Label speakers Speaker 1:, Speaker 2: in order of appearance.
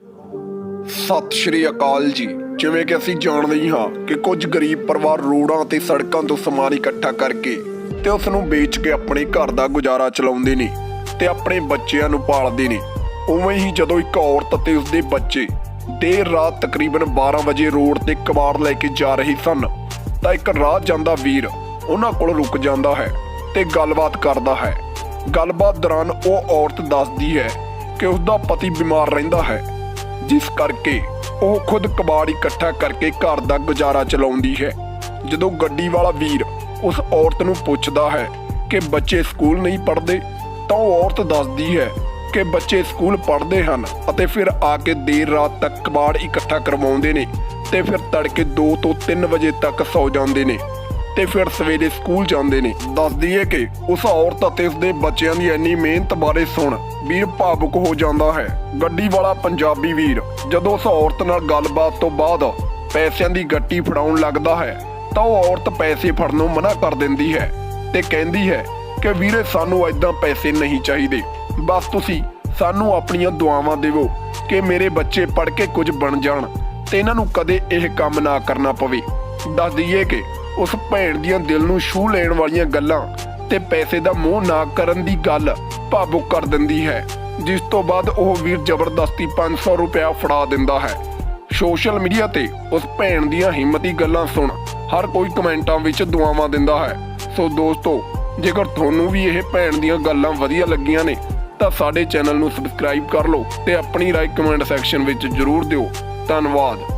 Speaker 1: ਸਤਿ ਸ਼੍ਰੀ ਅਕਾਲ ਜੀ। ਜਿਵੇਂ ਕਿ ਅਸੀਂ ਜਾਣਦੇ ਹੀ ਹਾਂ ਕਿ ਕੁਝ ਗਰੀਬ ਪਰਿਵਾਰ ਰੋਡਾਂ ਤੇ ਸੜਕਾਂ ਤੋਂ ਸਮਾਨ ਇਕੱਠਾ ਕਰਕੇ ਤੇ ਉਸ ਨੂੰ ਵੇਚ ਕੇ ਆਪਣੇ ਘਰ ਦਾ ਗੁਜ਼ਾਰਾ ਚਲਾਉਂਦੇ ਨੇ ਤੇ ਆਪਣੇ ਬੱਚਿਆਂ ਨੂੰ ਪਾਲਦੇ ਨੇ। ਉਵੇਂ ਹੀ ਜਦੋਂ ਇੱਕ ਔਰਤ ਤੇ ਉਸਦੇ ਬੱਚੇ ਦੇਰ ਰਾਤ ਤਕਰੀਬਨ 12 ਵਜੇ ਰੋਡ ਤੇ ਕਬਾੜ ਲੈ ਕੇ ਜਾ ਰਹੇ ਸਨ, ਤਾਂ ਇੱਕ ਰਾਹ ਜਾਂਦਾ ਵੀਰ ਉਹਨਾਂ ਕੋਲ ਰੁਕ ਜਾਂਦਾ ਹੈ ਤੇ ਗੱਲਬਾਤ ਕਰਦਾ ਹੈ। ਗੱਲਬਾਤ ਦੌਰਾਨ ਉਹ ਔਰਤ ਦੱਸਦੀ ਹੈ ਕਿ ਉਸਦਾ ਪਤੀ ਬਿਮਾਰ ਰਹਿੰਦਾ ਹੈ ਜਿਸ ਕਰਕੇ ਉਹ ਖੁਦ ਕਬਾੜ ਇਕੱਠਾ ਕਰਕੇ ਘਰ ਦਾ ਗੁਜ਼ਾਰਾ ਚਲਾਉਂਦੀ ਹੈ। ਜਦੋਂ ਗੱਡੀ ਵਾਲਾ ਵੀਰ ਉਸ ਔਰਤ ਨੂੰ ਪੁੱਛਦਾ ਹੈ ਕਿ ਬੱਚੇ ਸਕੂਲ ਨਹੀਂ ਪੜ੍ਹਦੇ, ਤਾਂ ਉਹ ਔਰਤ ਦੱਸਦੀ ਹੈ ਕਿ ਬੱਚੇ ਸਕੂਲ ਪੜ੍ਹਦੇ ਹਨ ਅਤੇ ਫਿਰ ਆ ਕੇ ਦੇਰ ਰਾਤ ਤੱਕ ਕਬਾੜ ਇਕੱਠਾ ਕਰਵਾਉਂਦੇ ਨੇ ਤੇ ਫਿਰ ਤੜਕੇ 2 ਤੋਂ 3 ਵਜੇ ਤੱਕ ਸੌ ਜਾਂਦੇ ਨੇ। ਤੇ ਫਿਰ ਸਵੇਰੇ ਸਕੂਲ ਜਾਂਦੇ ਨੇ। ਦੱਸਦੀ ਹੈ ਕਿ ਉਸ ਔਰਤ ਅਤੇ ਉਸਦੇ ਬੱਚਿਆਂ ਦੀ ਇੰਨੀ ਮਿਹਨਤ ਬਾਰੇ ਸੁਣ ਵੀਰ ਭਾਵੁਕ ਹੋ ਜਾਂਦਾ ਹੈ। ਗੱਡੀ ਵਾਲਾ ਪੰਜਾਬੀ ਵੀਰ, ਜਦੋਂ ਉਸ ਔਰਤ ਨਾਲ ਗੱਲਬਾਤ ਤੋਂ ਬਾਅਦ ਪੈਸਿਆਂ ਦੀ ਗੱਟੀ ਫੜਾਉਣ ਲੱਗਦਾ ਹੈ, ਤਾਂ ਉਹ ਔਰਤ ਪੈਸੇ ਫੜਨੋਂ ਮਨਾ ਕਰ ਦਿੰਦੀ ਹੈ ਤੇ ਕਹਿੰਦੀ ਹੈ ਕਿ ਵੀਰੇ ਸਾਨੂੰ ਐਦਾਂ ਪੈਸੇ ਨਹੀਂ ਚਾਹੀਦੇ। ਬਸ ਤੁਸੀਂ ਸਾਨੂੰ ਆਪਣੀਆਂ ਦੁਆਵਾਂ ਦੇਵੋ ਕਿ ਮੇਰੇ ਬੱਚੇ ਪੜ੍ਹ ਕੇ ਕੁਝ ਬਣ ਜਾਣ ਤੇ ਇਹਨਾਂ ਨੂੰ ਕਦੇ ਇਹ ਕੰਮ ਨਾ ਕਰਨਾ ਪਵੇ। ਦੱਸ ਦਈਏ ਕਿ ਉਸ ਭੈਣ ਦੀਆਂ ਦਿਲ ਨੂੰ ਛੂਹ ਲੈਣ ਵਾਲੀਆਂ ਗੱਲਾਂ ਤੇ ਪੈਸੇ ਦਾ ਮੋਹ ਨਾ ਕਰਨ ਦੀ ਗੱਲ ਭਾਵੁਕ ਕਰ ਦਿੰਦੀ ਹੈ, ਜਿਸ ਤੋਂ ਬਾਅਦ ਉਹ ਵੀਰ ਜ਼ਬਰਦਸਤੀ 500 ਰੁਪਇਆ ਫੜਾ ਦਿੰਦਾ ਹੈ। ਸੋਸ਼ਲ ਮੀਡੀਆ ਤੇ ਉਸ ਭੈਣ ਦੀਆਂ ਹਿੰਮਤੀ ਗੱਲਾਂ ਸੁਣ ਹਰ ਕੋਈ ਕਮੈਂਟਾਂ ਵਿੱਚ ਦੁਆਵਾਂ ਦਿੰਦਾ ਹੈ। ਸੋ ਦੋਸਤੋ, ਜੇਕਰ ਤੁਹਾਨੂੰ ਵੀ ਇਹ ਭੈਣ ਦੀਆਂ ਗੱਲਾਂ ਵਧੀਆ ਲੱਗੀਆਂ ਨੇ, ਤਾਂ ਸਾਡੇ ਚੈਨਲ ਨੂੰ ਸਬਸਕ੍ਰਾਈਬ ਕਰ ਲਓ ਤੇ ਆਪਣੀ ਰਾਏ ਕਮੈਂਟ ਸੈਕਸ਼ਨ ਵਿੱਚ ਜ਼ਰੂਰ ਦਿਓ। ਧੰਨਵਾਦ।